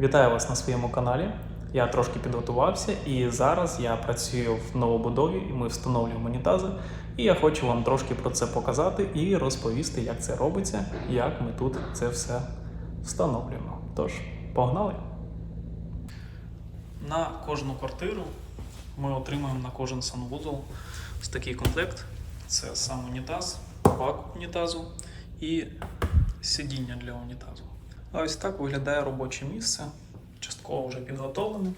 Вітаю вас на своєму каналі. Я трошки підготувався і зараз я працюю в новобудові, і ми встановлюємо унітази. І я хочу вам трошки про це показати і розповісти, як це робиться, як ми тут це все встановлюємо. Тож, погнали! На кожну квартиру ми отримуємо на кожен санвузол ось такий комплект. Це сам унітаз, бак унітазу і сидіння для унітазу. Ось так виглядає робоче місце, частково вже підготовлене.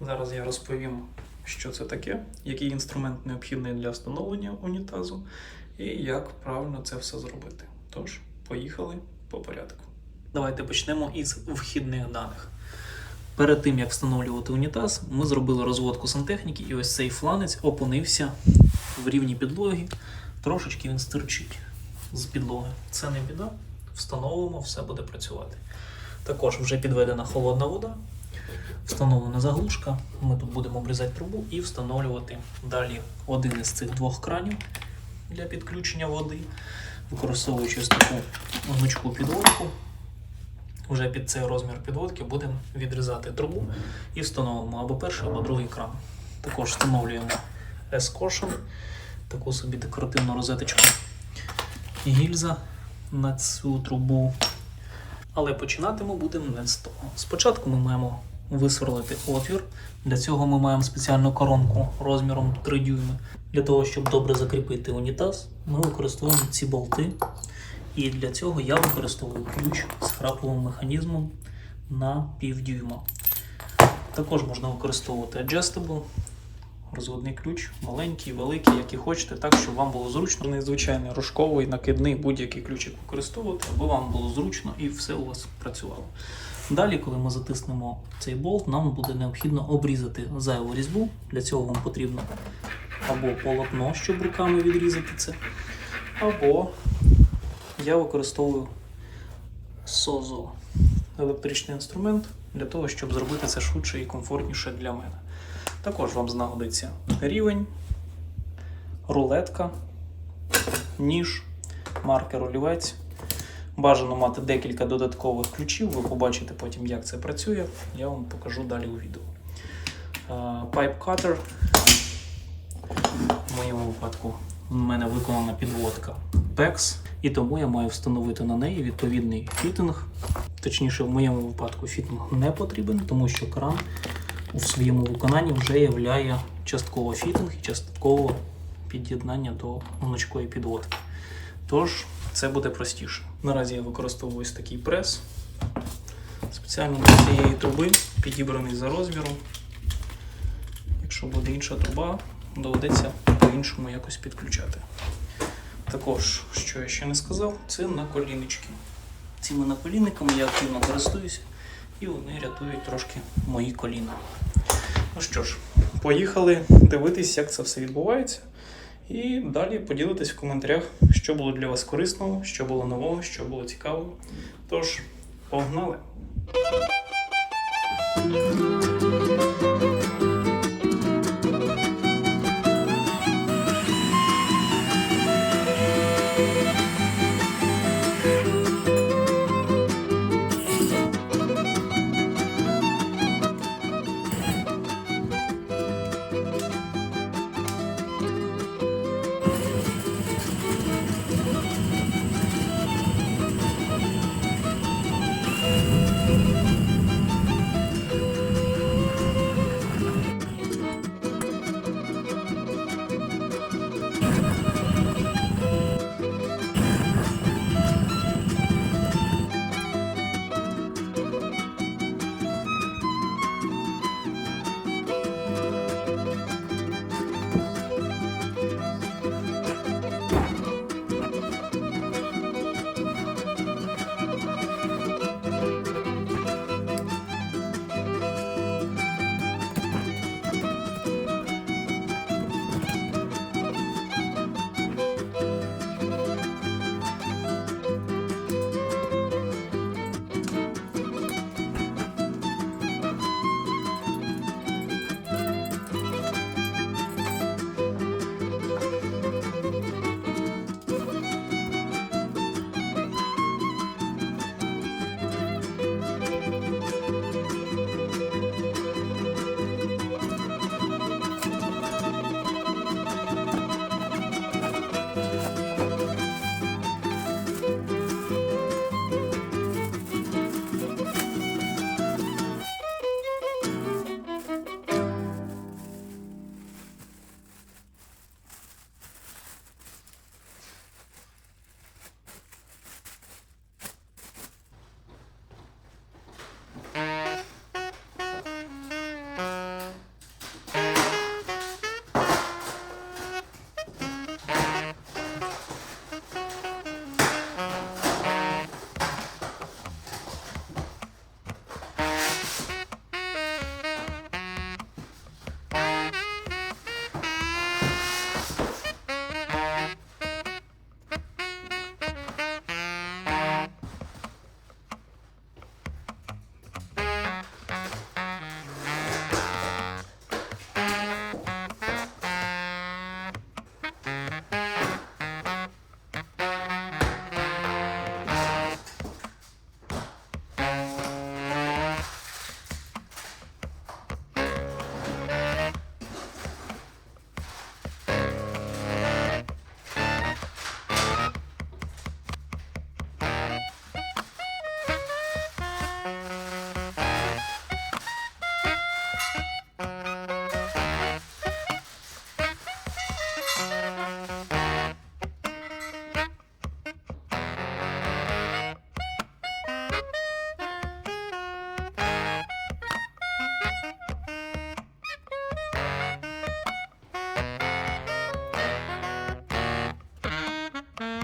Зараз я розповім, що це таке, який інструмент необхідний для встановлення унітазу і як правильно це все зробити. Тож, поїхали по порядку. Давайте почнемо із вхідних даних. Перед тим як встановлювати унітаз, ми зробили розводку сантехніки, і ось цей фланець опинився в рівні підлоги. Трошечки він стирчить з підлоги. Це не біда. Встановимо, все буде працювати. Також вже підведена холодна вода, встановлена заглушка. Ми тут будемо обрізати трубу і встановлювати далі один із цих двох кранів для підключення води, використовуючи таку гнучку підводку. Вже під цей розмір підводки будемо відрізати трубу і встановимо або перший, або другий кран. Також встановлюємо S-Caution, таку собі декоративну розеточку. Гільза на цю трубу. Але починати ми будемо не з того. Спочатку ми маємо висверлити отвір. Для цього ми маємо спеціальну коронку розміром 3 дюйми. Для того, щоб добре закріпити унітаз, ми використовуємо ці болти. І для цього я використовую ключ з храповим механізмом на півдюйма. Також можна використовувати adjustable, розводний ключ, маленький, великий, який хочете, так, щоб вам було зручно. Незвичайний рожковий, накидний будь-який ключик використовувати, аби вам було зручно і все у вас працювало. Далі, коли ми затиснемо цей болт, нам буде необхідно обрізати зайву різьбу. Для цього вам потрібно або полотно, щоб руками відрізати це, або я використовую СОЗО електричний інструмент для того, щоб зробити це швидше і комфортніше для мене. Також вам знадобиться рівень, рулетка, ніж, маркер олівець. Бажано мати декілька додаткових ключів, ви побачите потім, як це працює. Я вам покажу далі у відео. Pipe cutter. В моєму випадку в мене виконана підводка PEX, і тому я маю встановити на неї відповідний фітинг. Точніше, в моєму випадку фітинг не потрібен, тому що кран у своєму виконанні вже являє частково фітинг і частково під'єднання до гнучкої підводки. Тож це буде простіше. Наразі я використовую ось такий прес. Спеціально для цієї труби, підібраний за розміром. Якщо буде інша труба, доведеться по-іншому якось підключати. Також, що я ще не сказав, це наколіннички. Цими наколінниками я активно користуюся і вони рятують трошки мої коліна. Ну що ж, поїхали дивитись, як це все відбувається. І далі поділитись в коментарях, що було для вас корисного, що було нового, що було цікавого. Тож, погнали!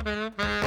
Mm-hmm.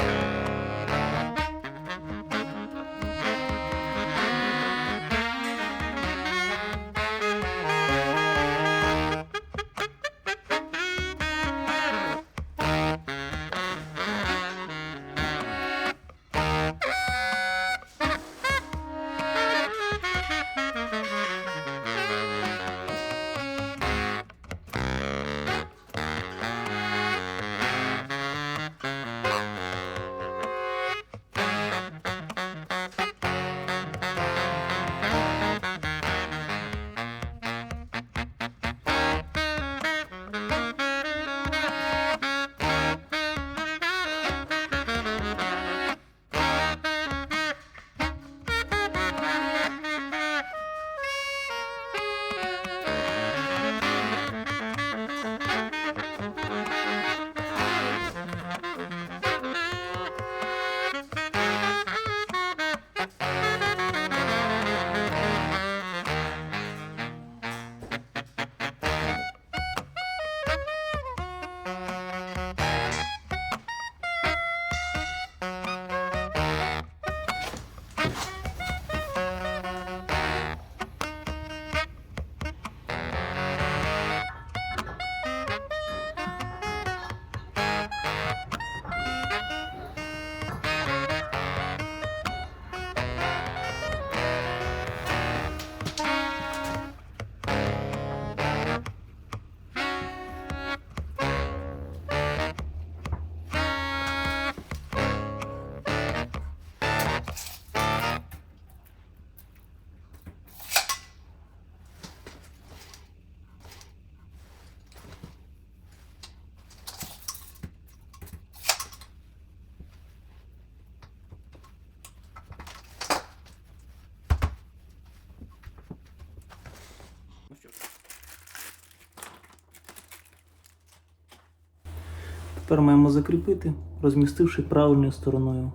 Тепер маємо закріпити, розмістивши правильною стороною.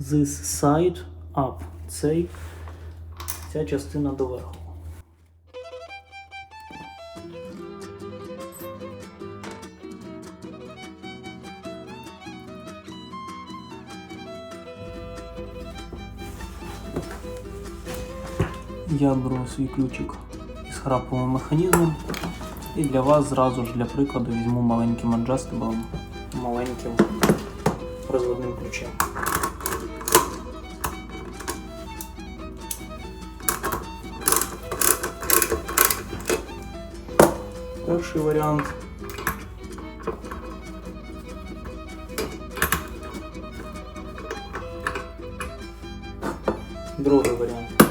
This side up. Цей, ця частина доверху. Я беру свій ключик із храповим механізмом. І для вас зразу ж для прикладу візьму маленьким аджастиблом, маленьким розводним ключем. Перший варіант. Другий варіант.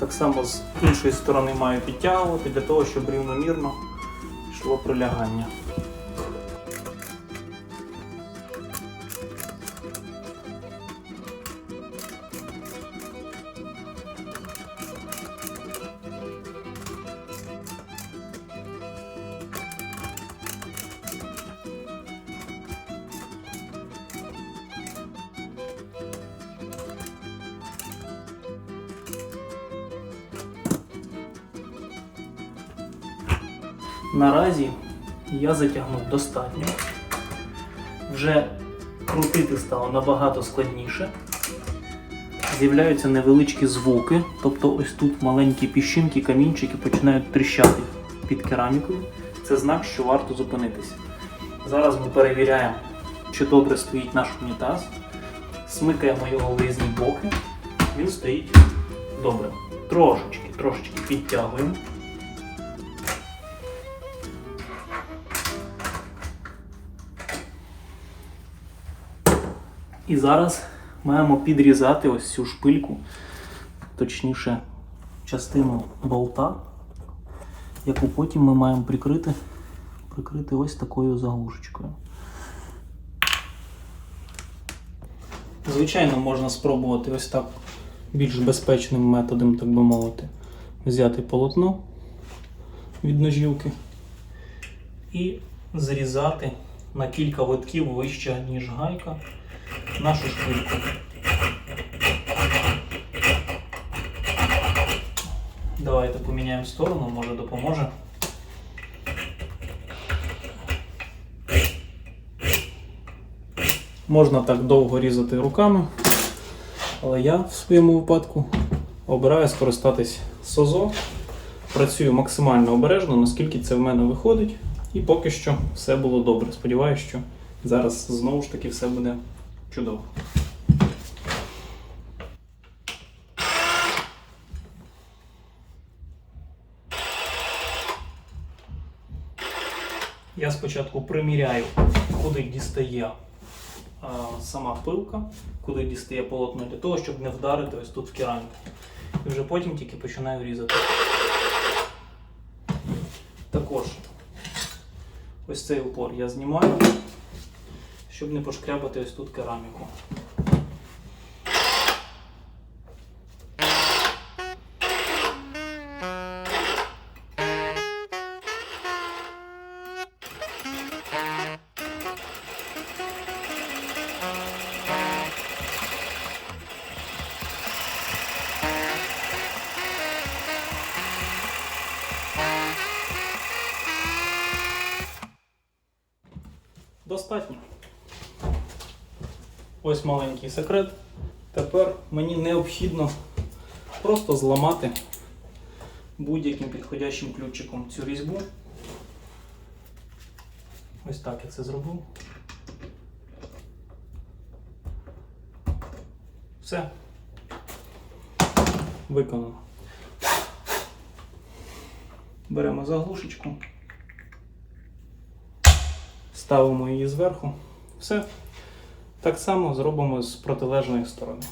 Так само з іншої сторони маю підтягувати для того, щоб рівномірно йшло достатньо. Вже крутити стало набагато складніше. З'являються невеличкі звуки, тобто ось тут маленькі піщинки, камінчики починають тріщати під керамікою. Це знак, що варто зупинитися. Зараз ми перевіряємо, чи добре стоїть наш унітаз. Смикаємо його в різні боки. Він стоїть добре. Трошечки, трошечки підтягуємо. І зараз маємо підрізати ось цю шпильку, точніше, частину болта, яку потім ми маємо прикрити, прикрити ось такою заглушечкою. Звичайно, можна спробувати ось так більш безпечним методом, так би мовити, взяти полотно від ножівки і зрізати на кілька витків вище, ніж гайка нашу шпильку. Давайте поміняємо сторону, може допоможе. Можна так довго різати руками, але я в своєму випадку обираю скористатись СОЗО. Працюю максимально обережно, наскільки це в мене виходить. І поки що все було добре. Сподіваюся, що зараз знову ж таки все буде чудово. Я спочатку приміряю, куди дістає а, сама пилка, куди дістає полотно, для того, щоб не вдарити ось тут в кераміку. І вже потім тільки починаю різати. Також ось цей упор я знімаю, щоб не пошкрябати ось тут кераміку. Достатньо. Ось маленький секрет. Тепер мені необхідно просто зламати будь-яким підходящим ключиком цю різьбу. Ось так я це зробив. Все. Виконано. Беремо заглушечку. Ставимо її зверху. Все. Так само зробимо з протилежної сторони.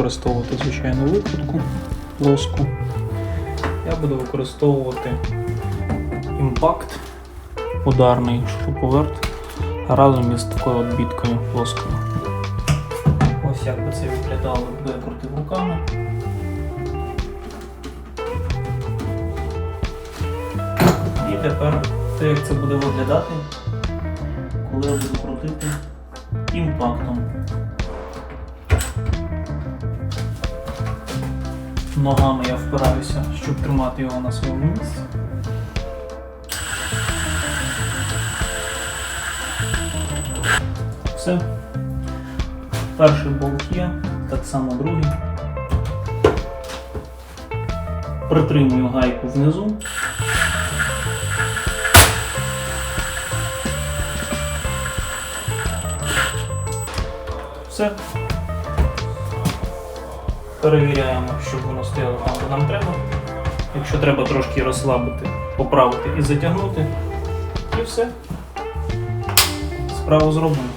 Використовувати звичайну викрутку плоску. Я буду використовувати імпакт, ударний шуруповерт разом із такою от біткою плоскою. Ось як би це виглядало, якби я крутив руками. І тепер те, як це буде виглядати, коли я буду крутити імпактом. Ногами я впираюся, щоб тримати його на своєму місці. Все. Перший болт є, так само другий. Притримую гайку внизу. Все. Перевіряємо, щоб воно стояло там, де нам треба. Якщо треба трошки розслабити, поправити і затягнути. І все. Справу зроблено.